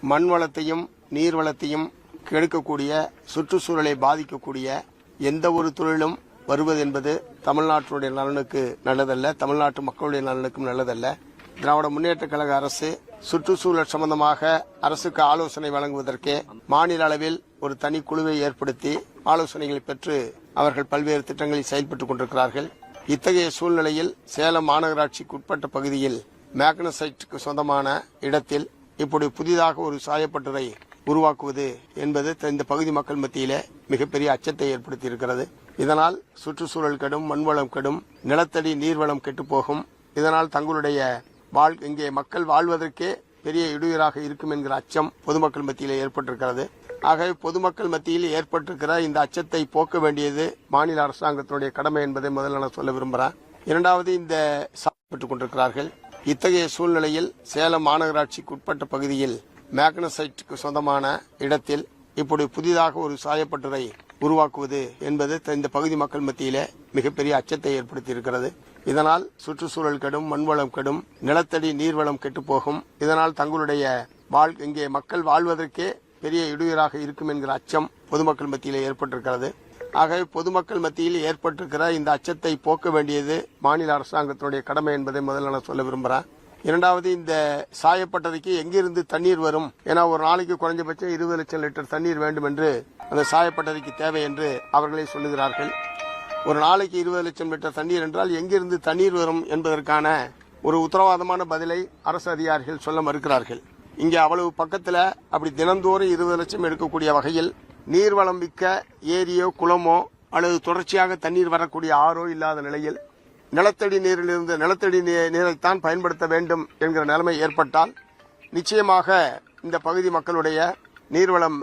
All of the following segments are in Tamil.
மண் வளத்தையும் நீர் வளத்தையும் கெடுக்கக்கூடிய சுற்றுச்சூழலை பாதிக்கக்கூடிய எந்த ஒரு தொழிலும் வருவது என்பது தமிழ்நாட்டினுடைய நலனுக்கு நல்லதல்ல தமிழ்நாட்டு மக்களுடைய நலனுக்கும் நல்லதல்ல. திராவிட முன்னேற்ற கழக அரசு சுற்றுச்சூழல் சம்பந்தமாக அரசுக்கு ஆலோசனை வழங்குவதற்கே மாநில அளவில் ஒரு தனி குழுவை ஏற்படுத்தி ஆலோசனைகளை பெற்று அவர்கள் பல்வேறு திட்டங்களில் செயல்பட்டுக் கொண்டிருக்கிறார்கள். இத்தகைய சூழ்நிலையில் சேலம் மாநகராட்சிக்கு உட்பட்ட பகுதியில் மேக்னசைட்டுக்கு சொந்தமான இடத்தில் இப்படி புதிதாக ஒரு சாயப்பட்டறை உருவாக்குவது என்பது இந்த பகுதி மக்கள் மத்தியில மிகப்பெரிய அச்சத்தை ஏற்படுத்தி இருக்கிறது இதனால் சுற்றுச்சூழல் கெடும் மண்வளம் கெடும் நிலத்தடி நீர்வளம் கெட்டுப்போகும். இதனால் தங்களுடைய வாழ் இங்கே மக்கள் வாழ்வதற்கே பெரிய இடையூறாக இருக்கும் என்கிற அச்சம் பொதுமக்கள் மத்தியில் ஏற்பட்டிருக்கிறது. ஆகவே பொதுமக்கள் மத்தியில் ஏற்பட்டிருக்கிற இந்த அச்சத்தை போக்க வேண்டியது மாநில அரசாங்கத்தினுடைய கடமை என்பதை முதல்ல நான் சொல்ல விரும்புகிறேன் இரண்டாவது இந்த சாப்பிட்டுக் கொண்டிருக்கிறார்கள் இத்தகைய சூழ்நிலையில் சேலம் மாநகராட்சிக்கு உட்பட்ட பகுதியில் மேக்னசைட்டுக்கு சொந்தமான இடத்தில் இப்படி புதிதாக ஒரு சாயப்பட்டறை உருவாக்குவது என்பது இந்த பகுதி மக்கள் மத்தியிலே மிகப்பெரிய அச்சத்தை ஏற்படுத்தியிருக்கிறது. இதனால் சுற்றுச்சூழல் கெடும் மண்வளம் கெடும் நிலத்தடி நீர்வளம் கெட்டுப்போகும். இதனால் தங்களுடைய வாழ் இங்கே மக்கள் வாழ்வதற்கே பெரிய இடையூறாக இருக்கும் என்கிற அச்சம் பொதுமக்கள் மத்தியிலே ஏற்பட்டிருக்கிறது. ஆகவே பொதுமக்கள் மத்தியில் ஏற்பட்டிருக்கிற இந்த அச்சத்தை போக்க வேண்டியது மாநில அரசாங்கத்தினுடைய கடமை என்பதை முதல்ல நான் சொல்ல விரும்புகிறேன் இரண்டாவது இந்த சாயப்பட்டறைக்கு எங்கிருந்து தண்ணீர் வரும்? ஏன்னா ஒரு நாளைக்கு குறைஞ்சபட்சம் இருபது லட்சம் லிட்டர் தண்ணீர் வேண்டும் என்று அந்த சாயப்பட்டறைக்கு தேவை என்று அவர்களே சொல்லுகிறார்கள். ஒரு நாளைக்கு இருபது லட்சம் லிட்டர் தண்ணீர் என்றால் எங்கிருந்து தண்ணீர் வரும் என்பதற்கான ஒரு உத்தரவாதமான பதிலை அரசு அதிகாரிகள் சொல்ல மறுக்கிறார்கள். இங்கே அவ்வளவு பக்கத்தில் அப்படி தினந்தோறும் இருபது லட்சம் எடுக்கக்கூடிய வகையில் நீர்வளம் மிக்க ஏரியோ குளமோ அல்லது தொடர்ச்சியாக தண்ணீர் வரக்கூடிய ஆறோ இல்லாத நிலையில் நிலத்தடி நீரிலிருந்து நிலத்தடி நீ- நீரைத்தான் பயன்படுத்த வேண்டும் என்கிற நிலைமை ஏற்பட்டால் நிச்சயமாக இந்த பகுதி மக்களுடைய நீர்வளம்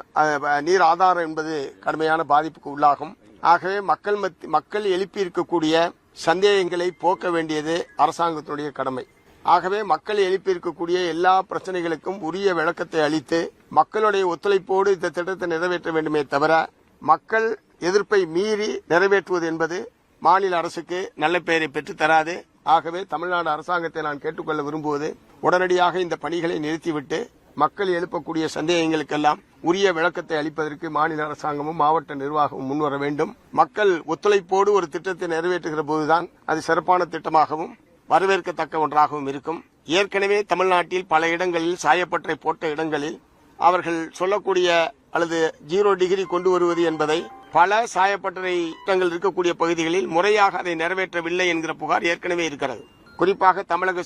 நீர் ஆதாரம் என்பது கடுமையான பாதிப்புக்கு உள்ளாகும். ஆகவே மக்கள் மத்தி- மக்கள் எழுப்பி இருக்கக்கூடிய சந்தேகங்களை போக்க வேண்டியது அரசாங்கத்துடைய கடமை. ஆகவே மக்கள் எழுப்பி இருக்கக்கூடிய எல்லா பிரச்சனைகளுக்கும் உரிய விளக்கத்தை அளித்து மக்களுடைய ஒத்துழைப்போடு இந்த திட்டத்தை நிறைவேற்ற வேண்டுமே தவிர மக்கள் எதிர்ப்பை மீறி நிறைவேற்றுவது என்பது மாநில அரசுக்கு நல்ல பெயரை பெற்று தராது. ஆகவே தமிழ்நாடு அரசாங்கத்தை நான் கேட்டுக்கொள்ள விரும்புவது உடனடியாக இந்த பணிகளை நிறுத்திவிட்டு மக்கள் எழுப்பக்கூடிய சந்தேகங்களுக்கெல்லாம் உரிய விளக்கத்தை அளிப்பதற்கு மாநில அரசாங்கமும் மாவட்ட நிர்வாகமும் முன்வர வேண்டும். மக்கள் ஒத்துழைப்போடு ஒரு திட்டத்தை நிறைவேற்றுகிற போதுதான் அது சிறப்பான திட்டமாகவும் வரவேற்கத்தக்க ஒன்றாகவும் இருக்கும். ஏற்கனவே தமிழ்நாட்டில் பல இடங்களில் சாயப்பட்டறை போட்ட இடங்களில் அவர்கள் சொல்லக்கூடிய அல்லது ஜீரோ டிகிரி கொண்டு வருவது என்பதை பல சாயப்பட்டறை திட்டங்கள் இருக்கக்கூடிய பகுதிகளில் முறையாக அதை நிறைவேற்றவில்லை என்கிற புகார் ஏற்கனவே இருக்கிறது. குறிப்பாக தமிழக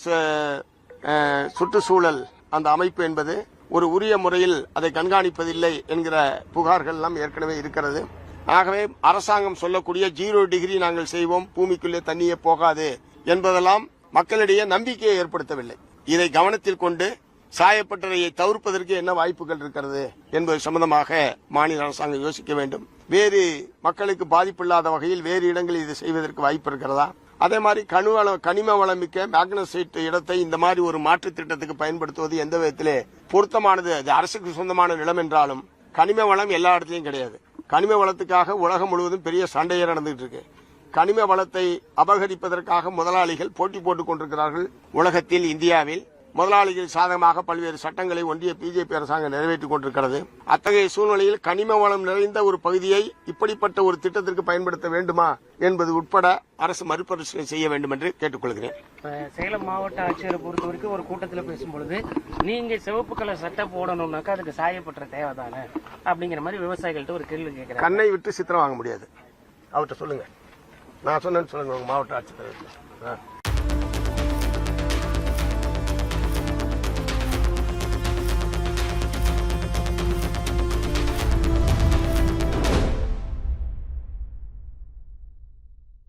சுற்றுச்சூழல் அந்த அமைப்பு என்பது ஒரு உரிய முறையில் அதை கண்காணிப்பதில்லை என்கிற புகார்கள் எல்லாம் ஏற்கனவே இருக்கிறது. ஆகவே அரசாங்கம் சொல்லக்கூடிய ஜீரோ டிகிரி நாங்கள் செய்வோம் பூமிக்குள்ளே தண்ணியே போகாது என்பதெல்லாம் மக்களிடையே நம்பிக்கையை ஏற்படுத்தவில்லை. இதை கவனத்தில் கொண்டு சாயப்பட்டறையை தவிர்ப்பதற்கு என்ன வாய்ப்புகள் இருக்கிறது என்பது சம்பந்தமாக மாநில அரசாங்கம் யோசிக்க வேண்டும். வேறு மக்களுக்கு பாதிப்பில்லாத வகையில் வேறு இடங்களில் இது செய்வதற்கு வாய்ப்பு இருக்கிறதா? அதே மாதிரி கனிவள கனிம வளம் மிக்க மேக்னசைட் இடத்தை இந்த மாதிரி ஒரு மாற்று திட்டத்துக்கு பயன்படுத்துவது எந்த விதத்திலே பொருத்தமானது? அது அரசுக்கு சொந்தமான நிலம் என்றாலும் கனிம வளம் எல்லா இடத்துலையும் கிடையாது. கனிம வளத்துக்காக உலகம் முழுவதும் பெரிய சண்டையே நடந்துட்டு இருக்கு. கனிம வளத்தை அபகரிப்பதற்காக முதலாளிகள் போட்டி போட்டுக் கொண்டிருக்கிறார்கள் உலகத்தில் இந்தியாவில். முதலாளிகள் சாதகமாக பல்வேறு சட்டங்களை ஒன்றிய பிஜேபி அரசாங்கம் நிறைவேற்றிக் கொண்டிருக்கிறது. அத்தகைய சூழ்நிலையில் கனிம வளம் நிறைந்த ஒரு பகுதியை இப்படிப்பட்ட ஒரு திட்டத்திற்கு பயன்படுத்த வேண்டுமா என்பது உட்பட அரசு மறுபரிசீலனை செய்ய வேண்டும் என்று கேட்டுக்கொள்கிறேன். சேலம் மாவட்ட ஆட்சியரை பொறுத்த வரைக்கும் ஒரு கூட்டத்தில் பேசும்பொழுது நீங்க சிவப்பு கலர் சட்டை போடணும்னாக்கா அதுக்கு சாயப்பட்ட தேவைதானே? அப்படிங்கிற மாதிரி விவசாயிகள்ட்ட ஒரு கேள்வி கேட்கிறாங்க கண்ணை விட்டு சித்திரம் வாங்க முடியாது. அவர்கிட்ட சொல்லுங்க. நான் சொன்னேன்னு சொல்லுங்க மாவட்ட ஆட்சித்தலைவர்